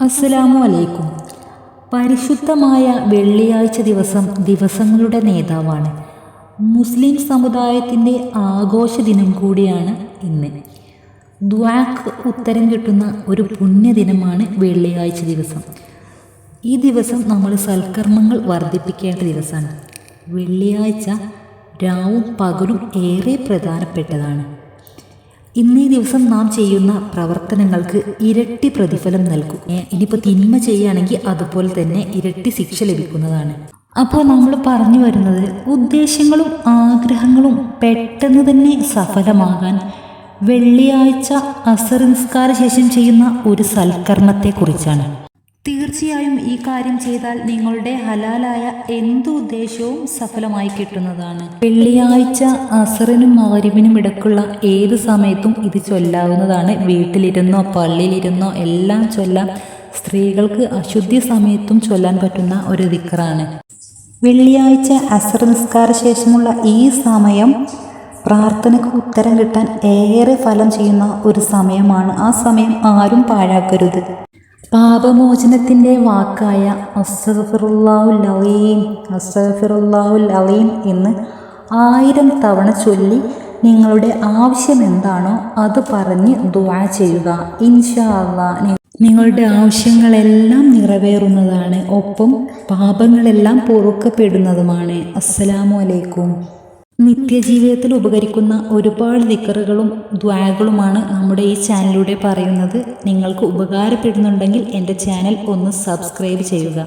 അസ്സലാമു അലൈക്കും. പരിശുദ്ധമായ വെള്ളിയാഴ്ച ദിവസം ദിവസങ്ങളുടെ നേതാവാണ്. മുസ്ലിം സമുദായത്തിന്റെ ആഘോഷ ദിനം കൂടിയാണ് ഇന്ന്. ദ്വാക്ക് ഉത്തരം കിട്ടുന്ന ഒരു പുണ്യദിനമാണ് വെള്ളിയാഴ്ച ദിവസം. ഈ ദിവസം നമ്മൾ സൽക്കർമ്മങ്ങൾ വർദ്ധിപ്പിക്കേണ്ട ദിവസമാണ്. വെള്ളിയാഴ്ച രാവും പകലും ഏറെ പ്രധാനപ്പെട്ടതാണ്. ഇന്നേ ദിവസം നാം ചെയ്യുന്ന പ്രവർത്തനങ്ങൾക്ക് ഇരട്ടി പ്രതിഫലം നൽകും. ഇനിയിപ്പോൾ തിന്മ ചെയ്യുകയാണെങ്കിൽ അതുപോലെ തന്നെ ഇരട്ടി ശിക്ഷ ലഭിക്കുന്നതാണ്. അപ്പോൾ നമ്മൾ പറഞ്ഞു വരുന്നത് ഉദ്ദേശങ്ങളും ആഗ്രഹങ്ങളും പെട്ടെന്ന് തന്നെ സഫലമാകാൻ വെള്ളിയാഴ്ച അസർ നിസ്കാര ശേഷം ചെയ്യുന്ന ഒരു സൽക്കർമ്മത്തെക്കുറിച്ചാണ്. തീർച്ചയായും ഈ കാര്യം ചെയ്താൽ നിങ്ങളുടെ ഹലാലായ എന്തു ഉദ്ദേശവും സഫലമായി കിട്ടുന്നതാണ്. വെള്ളിയാഴ്ച അസറിനും മകരിവിനും ഇടക്കുള്ള ഏത് സമയത്തും ഇത് ചൊല്ലാവുന്നതാണ്. വീട്ടിലിരുന്നോ പള്ളിയിലിരുന്നോ എല്ലാം ചൊല്ലാം സ്ത്രീകൾക്ക് അശുദ്ധി സമയത്തും ചൊല്ലാൻ പറ്റുന്ന ഒരു ദിക്കറാണ്. വെള്ളിയാഴ്ച അസർ നിസ്കാര ശേഷമുള്ള ഈ സമയം പ്രാർത്ഥനയ്ക്ക് ഉത്തരം കിട്ടാൻ ഏറെ ഫലം ചെയ്യുന്ന ഒരു സമയമാണ്. ആ സമയം ആരും പാഴാക്കരുത്. പാപമോചനത്തിന്റെ വാക്കായ അസഫിറുല്ലാഹുൽ അലീം അസഫിറുല്ലാഹുൽ അലീം എന്ന് ആയിരം തവണ ചൊല്ലി നിങ്ങളുടെ ആവശ്യം എന്താണോ അത് പറഞ്ഞ് ദുവാ ചെയ്യുക. ഇൻഷാ അള്ളാഹ് നിങ്ങളുടെ ആവശ്യങ്ങളെല്ലാം നിറവേറുന്നതാണ്. ഒപ്പം പാപങ്ങളെല്ലാം പൊറുക്കപ്പെടുന്നതുമാണ്. അസ്സലാമു അലൈക്കും. നിത്യജീവിതത്തിൽ ഉപകരിക്കുന്ന ഒരുപാട് ദിക്കറുകളും ദ്വാകളുമാണ് നമ്മുടെ ഈ ചാനലിലൂടെ പറയുന്നത്. നിങ്ങൾക്ക് ഉപകാരപ്പെടുന്നുണ്ടെങ്കിൽ എന്റെ ചാനൽ ഒന്ന് സബ്സ്ക്രൈബ് ചെയ്യുക.